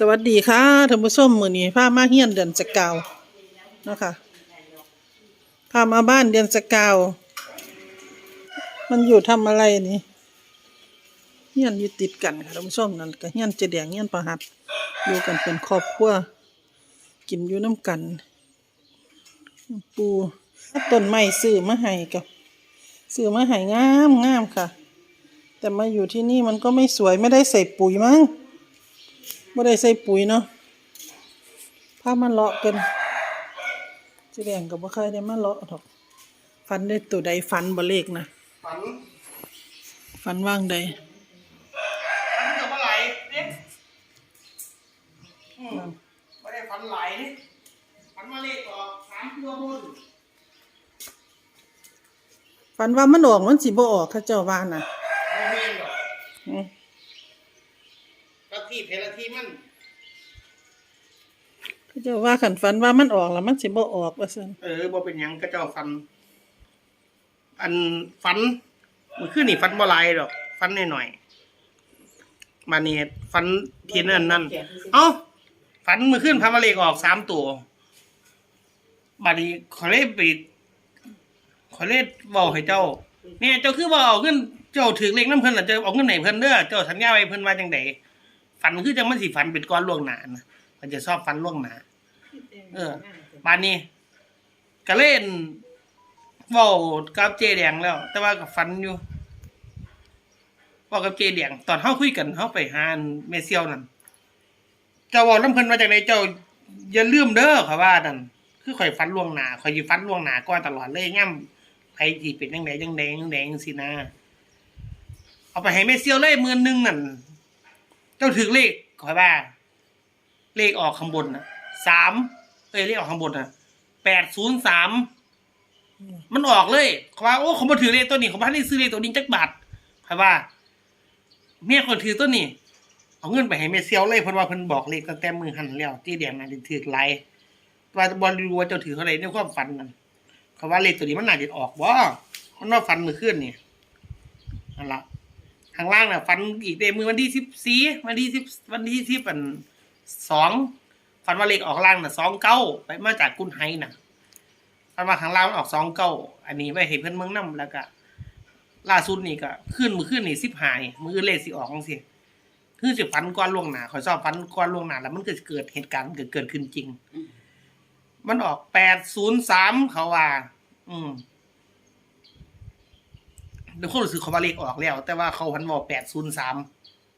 สวัสดีค่ะท่านผู้ชมมือนี้พามาเฮียนเดือนสกาวนะคะพามาบ้านเดือนสกาว มันอยู่ทำอะไรนี่เฮียนอยู่ติดกันค่ะท่านผู้ชมนั่นก็เฮียนเจแดงเฮียนประหัดอยู่กันเป็นครอบครัวกินอยู่น้ำกัน ปูต้นไม้ซื้อมาให้กับซื้อมาให้งามงามค่ะ แต่มาอยู่ที่นี่มันก็ไม่สวยไม่ได้ใส่ปุ๋ยมั้ง ไม่ได้ใส่ปุ๋ยเนาะพามันเลาะกันจะแดงกับบ่เคยได้มาเลาะหรอกฟันได้ตัวใดฟันบ่เลขนะฝันฟันว่างใดฝันกับอะไรเนี่ยอืมไม่ได้ฝันไหลนี่ฝันมาเลขออกสามตัวบนฟันว่ามันออกมันสิบ่ออกเขาเจ้าว่าน่ะโมเมนหรอก อืมลัทธิเพลลัทธิมันเขาเจ้าว่าขันฟันว่ามันออกแล้วมันสิบ่ออกว่าซั่นเออบ่เป็นหยังก็เจ้าฝัน อันฝันมันขึ้นนี่ฝันบ่หลายดอกฝันหน่อยๆมาเนี่ยฝันทีนั่นนั่นเอ้าฝันมือขึ้นพามาเลขออกสามตัวบัดนี้ขอเลขไปขอเลขบอกให้เจ้าเนี่ยเจ้าคือว่าเอาเงินเจ้าถือเลขน้ำเพิ่นล่ะเจ้าเอาเงินไหนเพิ่นเด้อเจ้าสัญญาไว้เพิ่นว่าจังได ฝันคือจังมันสิฝันเป็นก้อนล่วงหน้านะมันจะชอบฝันล่วงหน้าเออบ้านนี้ก็เล่นเว้ากับเจแดงแล้ว แต่ว่าก็ฝันอยู่เว้ากับเจแดงตอนเฮาคุยกันเฮาไปหาอันแม่เซียวนั่นเจ้าเว้าน้ำเพิ่นว่าจังไดเจ้าอย่าลืมเด้อเขาว่านั่นคือข่อยฝันล่วงหน้าข่อยสิฝันล่วงหน้าก่อนตลอดเลยย่ำไผสิเป็นจังไดจังแดงจังแดงสินะเอาไปให้แม่เซียวเลยหมื่นหนึงนั่น เจ้าถือเลขขอยว่า เลขออกข้างบนนะสามเอ้ยเลขออกข้างบนนะแปดศูนย์สามมันออกเลยเขาว่าโอ้เขามาถือเลขตัวนี้เขาพันได้ซื้อเลขตัวนี้จักบาทขอยว่าเมียคนถือตัวนี้ เอาเงินไปให้แม่เซียวเลยเพราะว่าเพิ่นบอกเลขตั้งแต่มือหันแล้วที่แดงนั่นถือไรว่าบอลรู้ว่าเจ้าถือเท่าไร่ในความฝันนั่นเขาว่าเลขตัวนี้มันน่าจะออกบ่มันว่าฟันมือขึ้นนี่นั่นละ ข้างล่างน่ะฟันอีกเดมือวันที่สิบสี่วันที่สิบวันที่สิบอันสองฟันว่าเลขออกล่างน่ะสองเก้าไปมาจากกุนไฮน่ะฟันว่าข้างล่างมันออกสองเก้าอันนี้ไว้ให้เพื่อนเมืองน้ำแล้วก็ล่าสุดนี่ก็ขึ้นมือขึ้นนี่สิบหายมือเลขสิออกจังสิคือจะฟันก้อนล่วงหนาขอยชอบฟันก้อนล่วงหนาแล้วมันก็จะเกิดเหตุการณ์เกิดเกิดขึ้นจริง มันออกแปดศูนย์สามเขาว่า อืม เดี๋ยวคนรู้สึกเขาว่าเลขออกแล้ว แต่ว่าเขาพันบอกแปดศูนย์สาม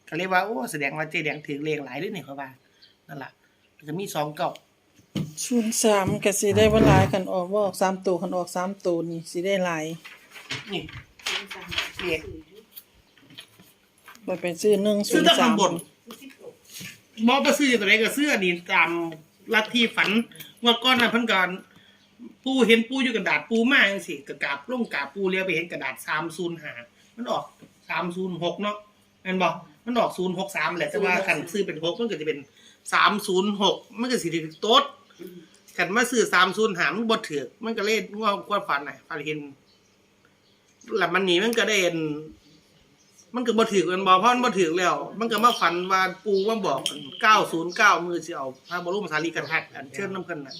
เขาเรียกว่าโอ้แสดงว่าเจแดงถือเลขหลายด้วยเนี่ยเขาว่านั่นแหละมันจะมีสองเก้า03ก็สิได้บ่หลายคันออกบ่ออกสามตัวคันออกสามตัวนี่สิได้หลายนี่นี่ไปไปซื้อซื้อแต่ข้างบน103บอไปซื้อตัวไหนก็ซื้ออันนี้ตามลัทธิฝันงวดก้อนนะเพิ่นก่อน ปูเห็นปูอยู่กระดาษปูมากจังสิกระกราบลงกราบปูเลี้ยวไปเห็นกระดาษสามศูนย์หามันออกสามศูนย์หกเนาะเห็นบอกมันออกศูนย์หกสามแหละแต่ว่าคันซื้อเป็นหกมันก็จะเป็นสามศูนย์หกมันก็สิถือโต๊ดคันมาซื้อสามศูนย์หามันบ่ถือมันก็เล่นว่าความฝันน่ะฝันเห็นแล้วมันหนีมันก็ได้เห็นมันก็บ่ถือกันบ่เพราะมันบ่ถือแล้ว มันก็มาฝันว่าปูว่าบอก909มือสิเอาพระบรมสารีริกธาตุอันเชิญน้ำเพิ่นน่ะ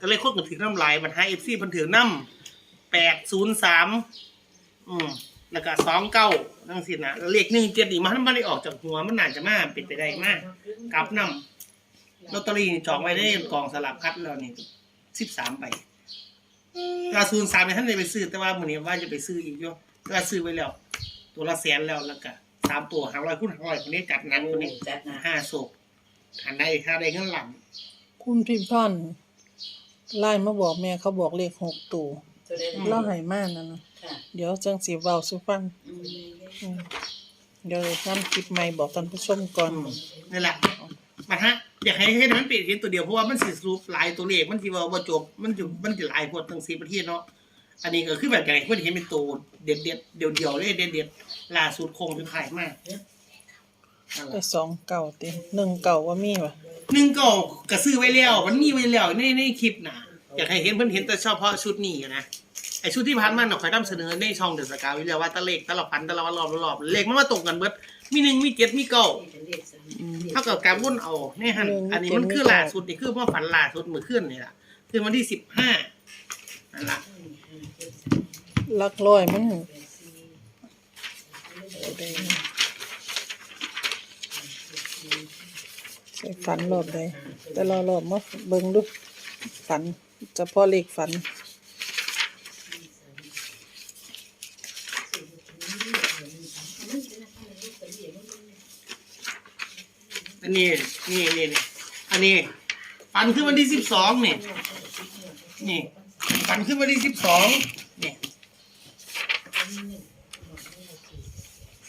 ก็เลยคนก็ถือน้ำลายมันให้ FC เพิ่นถือน้ำ803อืมแล้วก็29จังซี่น่ะเลข17นี่มันบ่ได้ออกจากหัวมันน่าจะมาเป็นไปได้มากกลับนำลอตเตอรี่นี่จองไว้ในกองสลากพัดแล้วนี่13ใบถ้า03นี่ท่านได้ไปซื้อแต่ว่ามื้อนี้ว่าจะไปซื้ออีกอยู่ก็ซื้อไว้แล้ว ตัวละแสนแล้วแล้วก็สามตัวหาร้อยคูณหาร้อยคนนี้จัดหนักคนนี้จัดนะห้าศพหันได้ค่าได้เงินหลังคุณพิมพ์พันธ์ ไล่มาบอกแม่เขาบอกเลขหกตัวตัวได้เล่าให้มานั่นนะค่ะเดี๋ยวจังสิเว้าสู่ฟังอืมอืมเดี๋ยวทำคลิปใหม่บอกท่านผู้ชมก่อนนี่แหละมาฮะอยากให้ให้มันเปลี่ยนเพียงตัวเดียวเพราะว่ามันสิสรุปหลายตัวเลขมันสิว่าบ่จบมันจะมันจะหลายพวดทั้งสี่ประเทศเนาะอันนี้ก็คือแบบอย่างไรเพื่อนเห็นเป็นตัวเด็ดเด็ดเดียวเดียวๆเลยเด็ดเด็ดๆล่าสุดคงจะขายมากนั่น แหได้ละสองเก่าติหนึ่งเก่าว่ามีวะหนึ่งก็กระซื้อไว้แล้วมันมีไว้แล้วในในคลิปนะอยากให้เห็นเพื่อนเห็นแต่เฉพาะชุดนี้นะไอชุดที่ผ่านมาเนาะคอยนำเสนอในช่องเดอะสกาวไว้แล้วว่าตะเลขตะละพันตะละวันรอบรอบเลขมันมาตรงกันเบิดมีหนึ่งมีเจ็ดมีเก้าเท่ากับการวนเอาเนี่ยฮันอันนี้มันคือล่าสุดนี่คือพ่อฝันล่าสุดเมื่อคืนนี่แหละคือวันที่สิบห้านั่นละหลักร้อยมันใส่ ฝันรอบใดแต่รอรอบมาเบิ่งดูฝันเจะพอเลขฝันอันนี้นี่นี่นี่อันนี้ฝันคือวันที่สิบสองนี่นี่ฝันคือวันที่สิบสองนี่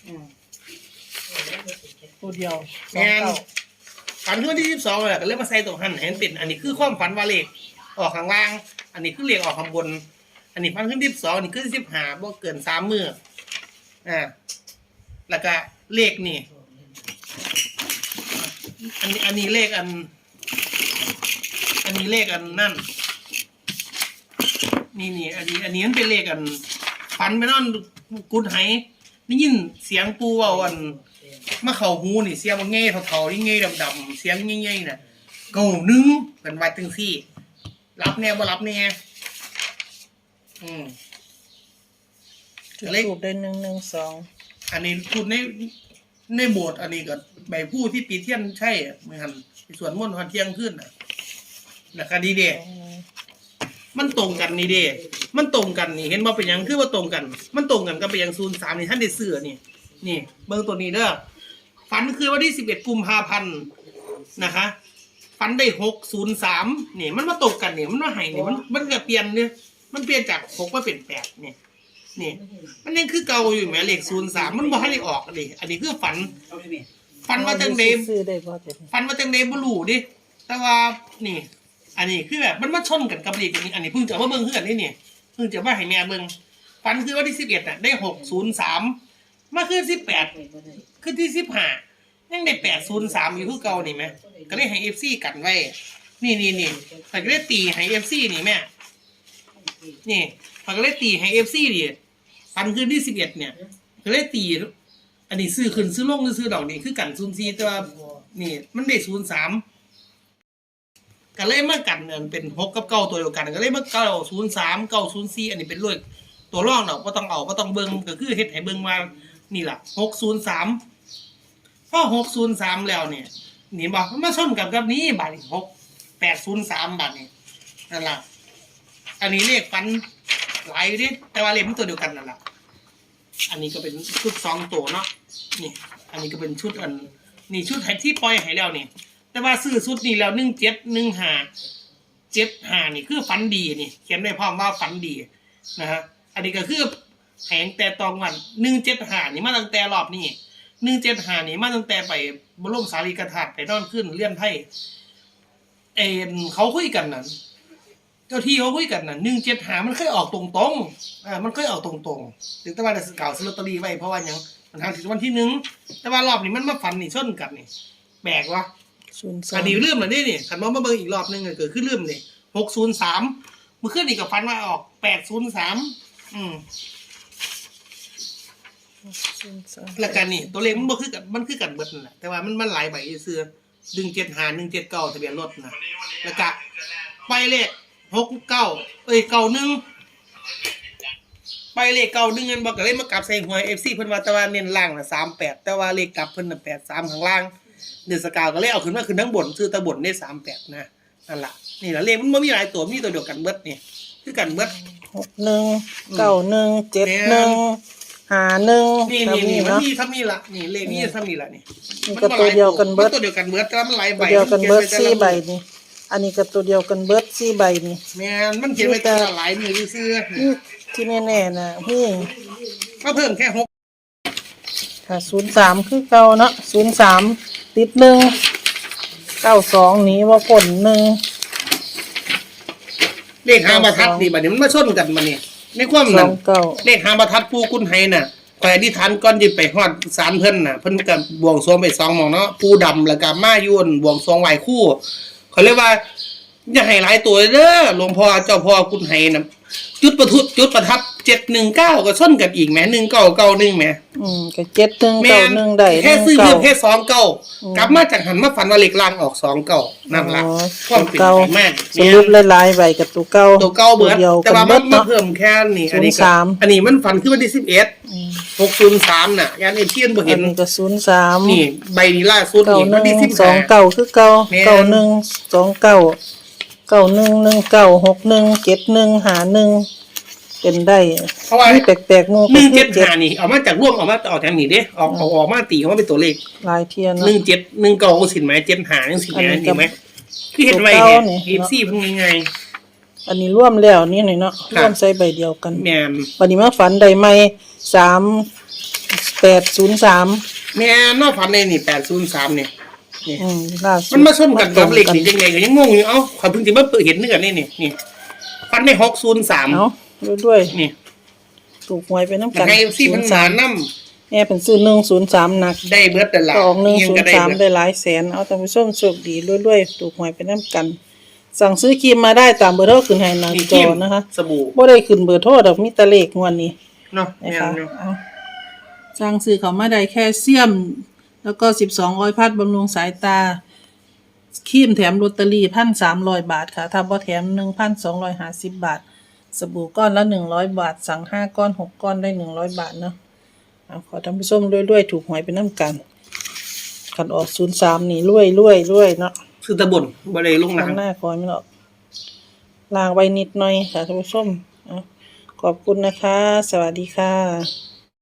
อืมตัวเดียวแมน ฝันคือนที่สิบสองเลยก็เลยมาใส่ตรงหันเห็นเป็นอันนี้คือความฝันว่าเลขออกข้างล่าง อันนี้คือเลขออกข้างบน อันนี้ฝันขึ้นที่สิบสองอันนี้คือสิบห้าบ่เกินสามมืออ่าแล้วก็เลขนี่ อันนี้อันนี้เลขอัน อันนี้เลขอันนั่น นี่นี่อันนี้ อันนี้มันเป็นเลขอันฟันไปนอนกุดไหนี่ยินเสียงปูว่าอัน มาเข่าหูนี่เสียงมันเง่เท่าๆนี่เง่ดำๆเสียงเง่ๆน่ะเก้าหนึ่งเป็นวัดจังสี่ รับแน่บ่รับแน่อืมจุดเลขทูบได้หนึ่งหนึ่งสองอันนี้พูดในในโบสถ์อันนี้ก็ใบผู้ที่ปีเทียนใช่เหมือนกันส่วนม่นต์วันเที่ยงขึ้นน่ะนะครับดีเดมันตรงกันนี่เด้มันตรงกันนี่เห็นว่าเป็นหยังคือว่าตรงกัน มันตรงกันกับเป็นหยังศูนย์สามนี่ท่านได้เสื้อนี่ นี่ เบิ่งตัวนี้เด้อ ฝันคือวันที่สิบเอ็ดกุมภาพันธ์นะคะฝันได้หกศูนย์สามเนี่ยมันมาตรงกันเนี่ยมันมาให้นี่ยมันมันก็เปลี่ยนเนี่ยมันเปลี่ยนจากหกมาเป็นแปดเนี่ยนี่มันยังคือเก่าอยู่แหมเลขศูนย์สามมันบ่ให้ได้ออกดิอันนี้คือฝัน ฝันว่าจังเดซื้อได้บ่เดี๋ยวนี้ฟันมาจังเดบ่รู้ดิแต่ว่านี่ อันนี้คือแบบมันมาชนกันกับเลขอันนี้อันนี้เพิ่งจะมาเบิ่งคือนนี่เนี่ยเพิ่งจะมาให้แม่เบิ่งฟันคือวันที่สิบเอ็ดน่ะได้หกศูนย์สาม มาคือสิบแปดคือที่สิบห้ายังได้แปดศูนย์สามอยู่คือเก่านี่ไหมก็เลยให้เอฟซีกันไว้ นี่นี่นี่แต่ก็เลยตีให้เอฟซีนี่แม่ นี่มันก็เลยตีให้เอฟซีดิฟันคือที่สิบเอ็ดเนี่ยก็เลยตี อันนี้ซื้อขึ้นซื้อลงซื้อดอกนี่คือกันศูนย์สี่แต่ว่านี่มันได้ศูนย์สามก็เลยมากันอันเป็นหกกับเก้าตัวเดียวกันก็เลยมาเก้าศูนย์สามเก้าศูนย์สี่อันนี้เป็นเลขตัวร่องเนาะก็ต้องเอาก็ต้องเบิ้งก็คือเฮ็ดให้เบิ้งว่า นี่แหละหกศูนย์สามพอหกศูนย์สามแล้วเนี่ยนี่บอกมันมาชนกับกับนี้บาทหกแปดศูนย์สามบาทนี่นั่นแหละอันนี้เลขฟันหลายดิแต่ว่าเลขมันตัวเดียวกันนั่นแหละอันนี้ก็เป็นชุดสองตัวเนาะนี่อันนี้ก็เป็นชุดอันนี่ชุดที่ปล่อยให้แล้วนี่แต่ว่าซื้อชุดนี้แล้วหนึ่งเจ็ดหนึ่งห้าเจ็ดห้านี่คือฝันดีนี่เขียนได้พร้อมว่าฝันดีนะฮะอันนี้ก็คือ แหงแต่ตองวันหนึ่งเจ็ดห้านี่มาตั้งแต่รอบนี้หนึ่งเจ็ดห้านี่มาตั้งแต่ไปบรมสารีกธาตุไปนอนขึ้นเลื่อนไทยเอ็นเขาคุยกันนั้นเจ้าที่เขาคุยกันน่ะหนึ่งเจ็ดหามันเคยออกตรงๆอ่ามันเคยออกตรงๆถึงแต่ว่าได้สกาวซื้อลอตเตอรี่ไว้เพราะว่าหยังมันทางถึงวันที่หนึ่งแต่ว่ารอบนี้มันมาฟันนี่ชนกันนี่แปลกวะศูนย์สาอัมนนี้เริ่มแล้วนี่นี่ขันมามาเบิ่งอีกรอบหนึงก็เกิดขึ้นเริ่มนี่หกศูนย์สามเมื่อคืนนี่กับฟันว่าออกแปดศูนย์สามอืม ศูนย์สามแล้วกันนี่ตัวเลขมันบ่คือกันมันคือกันเบิดนั่นแหละแต่ว่ามันมันหลายใบเสื้อดึงเจ็ดหาหนึ่งเจ็ดเก้าทะเบียนรถนะแล้วก็ไปเลขหกเก้าเอ้ยเก้าหนึ่งไปเลขเก้าหนึ่งเงินบอกก็เลยมากลับใส่หวยเอฟซีเพิ่นว่าแต่ว่าเน้นล่างน่ะสามแปดแต่ว่าเลขกลับเพิ่นน่ะแปดสามข้างล่างเดือนสกาวก็เลยเอาขึ้นมาขึ้นทั้งบนซื้อแตะบนได้สามแปดนะนั่นล่ะนี่ล่ะเลขมันบ่มีหลายตัวมีตัวเดียวกันเบิดนี่คือกันเบิดหกหนึ่งเก้าหนึ่งเจ็ดหนึ่ง ห้าหนึ่งนี่แบบนี่นี่นี้มันเนาะ มีทำนี่ละนี่เลขนี่ทำนี่ละนี่นี่ก็ตัวเดียวกันเบิด มัตัวเดียวกันเบิดแต่ว่ามันหลายใบตัวเดียวกันเบิดขีสี่ไว้แต่ละใบนี่ อันนี้ก็ตัวเดียวกันเบิดสี่ใบนี่ แม่นมันเขียนไว้แต่ละหลายมือซื้อๆนี่ที่แน่ๆนะพี่มาเพิ่มแค่หกค่ะศูนย์สามคือเก่าเนาะศูนย์สามติดหนึ่งเก้าสองนี้ว่าฝนหนึ่งเลขหางประทัดนี่บัดนี้มันมาชนกันมาเนี่ย ในความสนั้อนงเก้าเลขหางประทัดปูกุนไฮน่ะข่อยอธิษฐานก่อนจะไปฮอดศาลเพิ่นน่ะ เพิ่นก็บวงสรวงไปสองหม่องเนาะปูดำแล้วก็มายุนบวงสรวงไหว้ครู่ เขาเรียกว่าอย่าให้หลายตัวเด้อหลวงพ่อเจ้าพ่อกุนไฮน่ะจุดประทุดจุดประทัด เจ็ดหนึ่งเก้าก็ส้นกับอีกแหมหนึ่งเก้าเก้าหนึ่งแหมอืมก็เจ็ดหนึ่งแม่เก้านหนึ่งได้แค่ซื้อหนึ่งเพิ่เก้ามแค่สองเก้ากลับมาจากหันมาฝันว่าเหล็กลางออกสองเก้านั่นละอ๋อความเป็นเก้าไปมากสรุปหลายๆใบกับตัวเก้าตัวเก้าเบิร์ดเดียวแต่กันว่าเบิมันมาดเนาะเพิ่มแค่นี่อันนี้ก็03อันนี้มันฝันขึ้นวันที่สิบเอ็ดหกศูนย์สามน่ะยานเอเชียนบ่อัเห็นนนี้ก็ศูนย์สามนี่ใบนี้ล่าสุดเก้านี่หวันที่นึ่สิงบสองเก้าคือเก้าแม่นเก้าหนึ่งสองเก้าเก้าหนึ่งหนึ่งเก้าหกหนึ่งเจ็ดหนึ่งหาหนึ่ง เป็นได้เพราะว่านี่แปลกๆงูหนึ่งก็เจ็ดคือหานี่เอามาจากร่วมเอามาออกแถมนี่เด้ออกออกออกมาตีเขามาเป็นตัวเลขลายเทียนหเนาะ นึ่งเจ็ดหนึ่งเก้าสินไหมเจ็ดหาจังสิแหมอันนี้จริงไหมคือเห็นไว้ตัวเนี่เก้ายนี่อีฟซี่เพิ่งยังไง อันนี้ร่วมแล้วนี่หน่อยเนาะครับ ร่วมใส่ใบเดียวกันแมนวันนี้มาฝันได้ไหมสามแปดศูนย์สามแมนนอกฝันในนี่แปดศูนย์สามเนี่ยนี่อืมล่าสุดมันมาส้นกันกับเหล็กตรงนี่ยังไงก็ยังงงอยู่เอ้าขอยเพิ่งจะมาเปิดเห็นเนื้อนี่นี่นี่ฝันในหกศูนย์สามเอา ดูด้วยนี่ถูกหวยไปน้ำอยากักนให้ซี่มันหนาน้แม่เป็นซื้อหนึ่งศูนย์สามหนักำได้เบิร์ดแต่ละก็ออกหนึ่งยังศูนก็ย์ได้สามเบิดได้หลายแสน เอาท่านผู้ชมโชคดีรวยๆ ถูกหวยไปน้ำกัน สั่งซื้อครีมมาได้ตามเบอร์โทรขึ้นให้หน้านี่จขี้อมนะคะสบู่บ่ได้ขึ้นเบอร์โทรดอกมีแตะเลขงวดนี้เนาะนะแมคะนเนาะเอาสั่งซื้อเขามาได้แค่เสี้ยม แล้วก็สิบสองร้อยพัดบำรุงสายตาครีมแถมลอตเตอรี่พันสามร้อยบาทค่ะถ้าบ่แถมหนึ่งพันสองร้อยห้าสิบบาท สบู่ก้อนละหนึ่งร้อยบาท สั่งห้าก้อนหกก้อนได้หนึ่งร้อยบาทเนาะเอาขอท่านผู้ชมด้วยๆ ถูกหวยไปน้ำกันขันออกศูนย์สามนี่รวยรวยรวยเนาะคือตะบนบ่ได้ลงข้างน้ำหน้าคอยไม่หรอกลางไว้นิดหน่อยค่ะท่านผู้ชมเอาขอบคุณนะคะ สวัสดีค่ะ